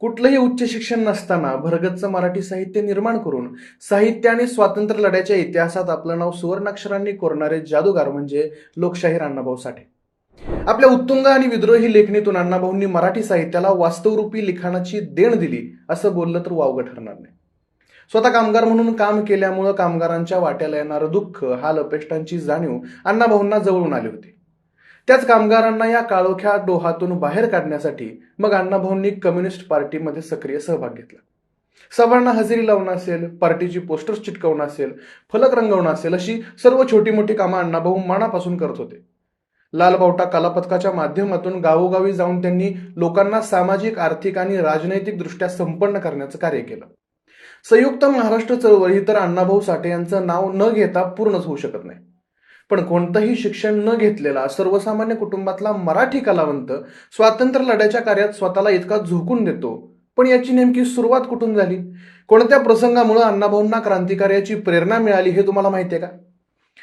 कुठलंही उच्च शिक्षण नसताना भरगतचं मराठी साहित्य निर्माण करून साहित्य आणि स्वातंत्र्य लढ्याच्या इतिहासात आपलं नाव सुवर्णाक्षरांनी कोरणारे जादूगार म्हणजे लोकशाहीर अण्णाभाऊ साठे. आपल्या उत्तुंग आणि विद्रोही लेखणीतून अण्णाभाऊंनी मराठी साहित्याला वास्तवरूपी लिखाणाची देण दिली असं बोललं तर वावगं ठरणार नाही. स्वतः कामगार म्हणून काम केल्यामुळं कामगारांच्या वाट्याला येणारं दुःख हाल अपेष्टांची जाणीव अण्णाभाऊंना जवळून आली होती. त्याच कामगारांना या काळोख्या डोहातून बाहेर काढण्यासाठी मग अण्णाभाऊंनी कम्युनिस्ट पार्टीमध्ये सक्रिय सहभाग घेतला. सभांना हजेरी लावणं असेल पार्टीची पोस्टर्स चिटकवणं असेल फलक रंगवणं असेल अशी सर्व छोटी मोठी कामं अण्णाभाऊ मनापासून करत होते. लालबावटा कलापथकाच्या माध्यमातून गावोगावी जाऊन त्यांनी लोकांना सामाजिक आर्थिक आणि राजनैतिक दृष्ट्या संपन्न करण्याचं कार्य केलं. संयुक्त महाराष्ट्र चळवळी ही तर अण्णाभाऊ साठे यांचं नाव न घेता पूर्णच होऊ शकत नाही. पण कोणतंही शिक्षण न घेतलेला सर्वसामान्य कुटुंबातला मराठी कलावंत स्वातंत्र्य लढ्याच्या कार्यात स्वतःला इतका झोकून देतो. पण याची नेमकी सुरुवात कुठून झाली? कोणत्या प्रसंगामुळे अण्णाभाऊंना क्रांतिकार्याची प्रेरणा मिळाली हे तुम्हाला माहिती आहे का?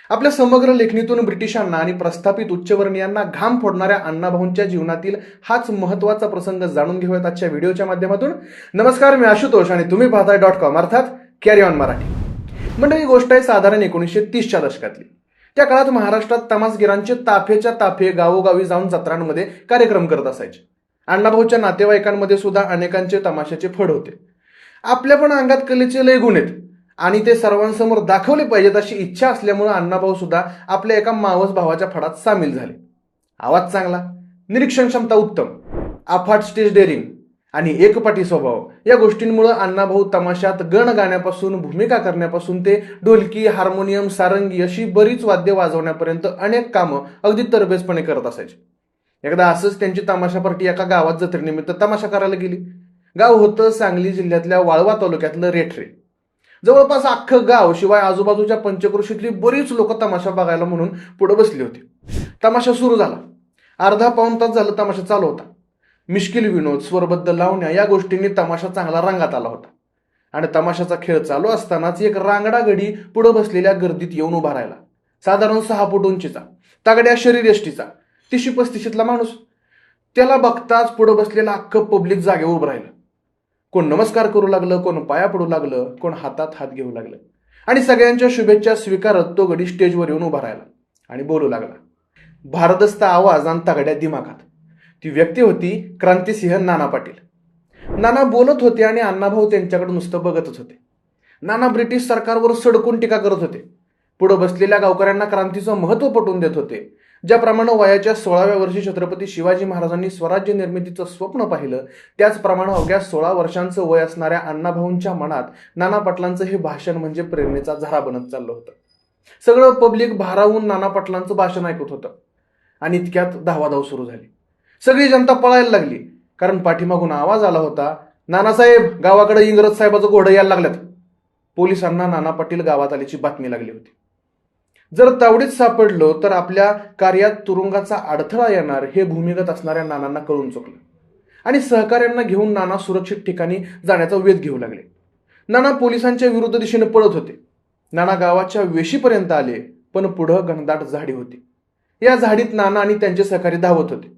आपल्या समग्र लेखणीतून ब्रिटिशांना आणि प्रस्थापित उच्चवर्णीयांना घाम फोडणाऱ्या अण्णाभाऊंच्या जीवनातील हाच महत्त्वाचा प्रसंग जाणून घेऊयात आजच्या व्हिडिओच्या माध्यमातून. नमस्कार मी आशुतोष आणि तुम्ही पाहताय डॉट कॉम अर्थात कॅरी ऑन मराठी. मंडळी गोष्ट आहे साधारण एकोणीसशे तीसच्या दशकातली. त्या काळात महाराष्ट्रात तमासगिरांचे ताफेच्या ताफे गावोगावी जाऊन जत्रांमध्ये कार्यक्रम करत असायचे. अण्णाभाऊच्या नातेवाईकांमध्ये सुद्धा अनेकांचे तमाशाचे फड होते. आपल्या पण अंगात कलेचे लय गुण आहेत. आणि ते सर्वांसमोर दाखवले पाहिजेत अशी इच्छा असल्यामुळे अण्णाभाऊ सुद्धा आपल्या एका मावस भावाच्या फडात सामील झाले. आवाज चांगला निरीक्षण क्षमता उत्तम. अफाट स्टेज डेअरिंग. आणि एकपाटी स्वभाव. या गोष्टींमुळे अण्णाभाऊ तमाशात गण गाण्यापासून भूमिका करण्यापासून ते ढोलकी हार्मोनियम सारंगी अशी बरीच वाद्य वाजवण्यापर्यंत अनेक कामं अगदी तरबेजपणे करत असायचे. एकदा असंच त्यांची तमाशा पार्टी एका गावात जत्रेनिमित्त तमाशा करायला गेली. गाव होतं सांगली जिल्ह्यातल्या वाळवा तालुक्यातलं रेठरे. जवळपास अख्खं गाव शिवाय आजूबाजूच्या पंचक्रोशीतली बरीच लोक तमाशा बघायला म्हणून पुढे बसली होती. तमाशा सुरू झाला. अर्धा पाऊण तास झालं तमाशा चालू होता. मिश्किल विनोद स्वरबद्ध लावण्या या गोष्टींनी तमाशा चांगला रांगात आला होता. आणि तमाशाचा खेळ चालू असतानाच एक रांगडा गडी पुढे बसलेल्या गर्दीत येऊन उभा राहिला. साधारण सहा फूट उंचीचा तागड्या शरीरयष्टीचा तिशी पस्तिशीतला माणूस. त्याला बघताच पुढे बसलेला अख्खं पब्लिक जागेवर उभं राहिलं. कोण नमस्कार करू लागलं कोण पाया पडू लागलं कोण हातात हात घेऊ लागलं. आणि सगळ्यांच्या शुभेच्छा स्वीकारत तो गडी स्टेजवर येऊन उभा राहिला आणि बोलू लागला. भारदस्त आवाज आणि तगड्या दिमागात. ती व्यक्ती होती क्रांतिसिंह नाना पाटील. नाना बोलत होते आणि अण्णाभाऊ त्यांच्याकडे नुसतं बघतच होते. नाना ब्रिटिश सरकारवर सडकून टीका करत होते. पुढं बसलेल्या गावकऱ्यांना क्रांतीचं महत्त्व पटवून देत होते. ज्याप्रमाणे वयाच्या सोळाव्या वर्षी छत्रपती शिवाजी महाराजांनी स्वराज्य निर्मितीचं स्वप्न पाहिलं त्याचप्रमाणे अवघ्या सोळा वर्षांचं वय असणाऱ्या अण्णाभाऊंच्या मनात नाना पाटलांचं हे भाषण म्हणजे प्रेरणेचा झरा बनत चाललं होतं. सगळं पब्लिक भारावून नाना पाटलांचं भाषण ऐकत होतं. आणि इतक्यात धावाधाव सुरू झाली. सगळी जनता पळायला लागली. कारण पाठीमागून आवाज आला होता नानासाहेब गावाकडे इंग्रज साहेबाचं घोडं यायला लागल्यात. पोलिसांना नाना पाटील गावात आल्याची बातमी लागली होती. जर तावडीत सापडलो तर आपल्या कार्यात तुरुंगाचा अडथळा येणार हे भूमिगत असणाऱ्या नानांना कळून चुकलं. आणि सहकाऱ्यांना घेऊन नाना सुरक्षित ठिकाणी जाण्याचा वेध घेऊ लागले. नाना पोलिसांच्या विरुद्ध दिशेने पळत होते. नाना गावाच्या वेशीपर्यंत आले पण पुढं घनदाट झाडी होती. या झाडीत नाना आणि त्यांचे सहकारी धावत होते.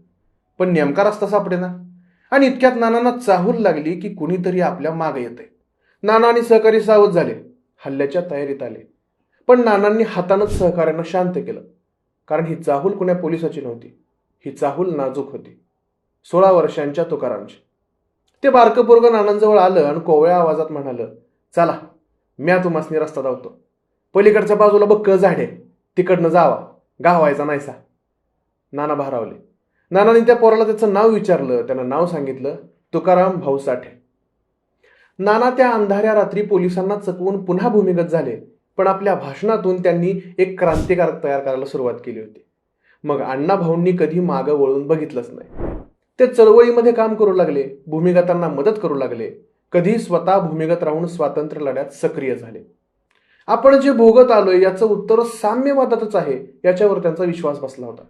पण नेमका रस्ता सापडेना. आणि इतक्यात नानांना चाहूल लागली की कुणीतरी आपल्या मागे येते नाना आणि सहकारी सावध झाले. हल्ल्याच्या तयारीत आले. पण नानांनी हातानंच सहकाऱ्यांना शांत केलं. कारण ही चाहूल कुण्या पोलिसाची नव्हती. ही चाहूल नाजूक होती. सोळा वर्षांच्या तुकारामची. ते बारकं पोरगं नानांजवळ आलं आणि कोवळ्या आवाजात म्हणालं चला म्या तुम्हासनी रस्ता धावतो. पलीकडच्या बाजूला बघ क झाडे. तिकडनं जावा. गावायचा नाहीसा. नाना भारावले. नानाने त्या पोराला त्याचं नाव विचारलं त्यानं नाव सांगितलं तुकाराम भाऊ साठे नाना त्या अंधाऱ्या रात्री पोलिसांना चकवून पुन्हा भूमिगत झाले पण आपल्या भाषणातून त्यांनी एक क्रांतिकारक तयार करायला सुरुवात केली होती. मग अण्णा भाऊंनी कधी मागं वळून बघितलंच नाही. ते चळवळीमध्ये काम करू लागले भूमिगतांना मदत करू लागले कधी स्वतः भूमिगत राहून स्वातंत्र्य लढ्यात सक्रिय झाले. आपण जे भोगत आलोय याचं उत्तर साम्यवादातच आहे याच्यावर त्यांचा विश्वास बसला होता.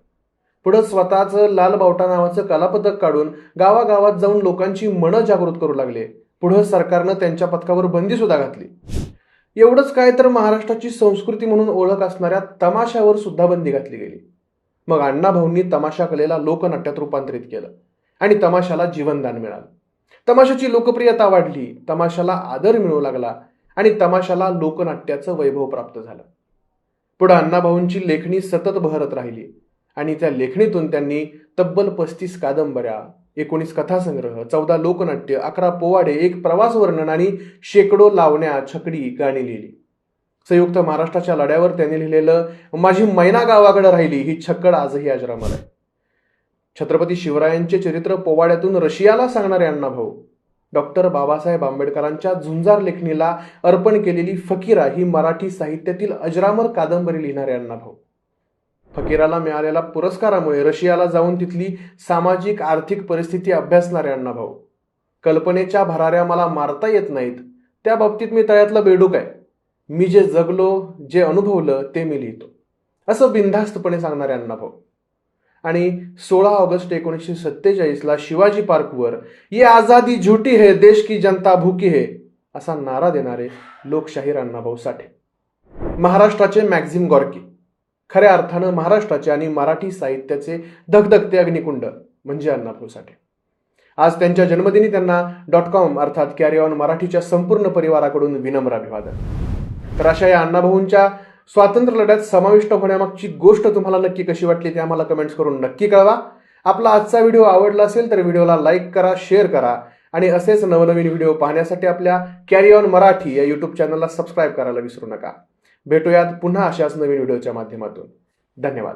पुढं स्वतःचं लाल बावटा नावाचं कलापथक काढून गावागावात जाऊन लोकांची मनं जागृत करू लागले. पुढं सरकारनं त्यांच्या पथकावर बंदी सुद्धा घातली. एवढंच काय तर महाराष्ट्राची संस्कृती म्हणून ओळख असणाऱ्या तमाशावर सुद्धा बंदी घातली गेली. मग अण्णाभाऊंनी तमाशा कलेला लोकनाट्यात रूपांतरित केलं आणि तमाशाला जीवनदान मिळालं. तमाशाची लोकप्रियता वाढली तमाशाला आदर मिळू लागला आणि तमाशाला लोकनाट्याचं वैभव प्राप्त झालं. पुढं अण्णाभाऊंची लेखणी सतत बहरत राहिली. आणि त्या लेखणीतून त्यांनी तब्बल पस्तीस कादंबऱ्या एकोणीस कथासंग्रह चौदा लोकनाट्य अकरा पोवाडे एक प्रवास वर्णन आणि शेकडो लावण्या छकडी गाणी लिहिली. संयुक्त महाराष्ट्राच्या लढ्यावर त्यांनी लिहिलेलं माझी मैना गावाकडे राहिली ही छक्कड आजही अजरामर आहे. छत्रपती शिवरायांचे चरित्र पोवाड्यातून रशियाला सांगणारे अण्णाभाऊ डॉक्टर बाबासाहेब आंबेडकरांच्या झुंजार लेखणीला अर्पण केलेली फकीरा ही मराठी साहित्यातील अजरामर कादंबरी लिहिणारे अण्णाभाऊ फकीराला मिळालेल्या पुरस्कारामुळे रशियाला जाऊन तिथली सामाजिक आर्थिक परिस्थिती अभ्यासणारे अण्णाभाऊ कल्पनेच्या भराऱ्या मला मारता येत नाहीत. त्या बाबतीत मी तळ्यातला बेडूक आहे. मी जे जगलो जे अनुभवलं ते मी लिहितो. असं बिनधास्तपणे सांगणारे अण्णाभाऊ आणि सोळा ऑगस्ट एकोणीसशे सत्तेचाळीसला शिवाजी पार्कवर ये आझादी झुटी है देश की जनता भूकी है असा नारा देणारे लोकशाहीर अण्णाभाऊ साठे. महाराष्ट्राचे मॅक्झिम गॉर्की. खऱ्या अर्थानं महाराष्ट्राचे आणि मराठी साहित्याचे धगधगते अग्निकुंड म्हणजे अण्णाभाऊ साठे आज त्यांच्या जन्मदिनी त्यांना डॉट कॉम अर्थात कॅरी ऑन मराठीच्या संपूर्ण परिवाराकडून विनम्र अभिवादन. तर अशा या अण्णाभाऊंच्या स्वातंत्र्य लढ्यात समाविष्ट होण्यामागची गोष्ट तुम्हाला नक्की कशी वाटली ते आम्हाला कमेंट्स करून नक्की कळवा. आपला आजचा व्हिडिओ आवडला असेल तर व्हिडिओला लाईक करा शेअर करा आणि असेच नवनवीन व्हिडिओ पाहण्यासाठी आपल्या कॅरी ऑन मराठी या यूट्यूब चॅनलला सबस्क्राईब करायला विसरू नका. भेटूयात पुन्हा अशाच नवीन व्हिडिओच्या माध्यमातून. धन्यवाद.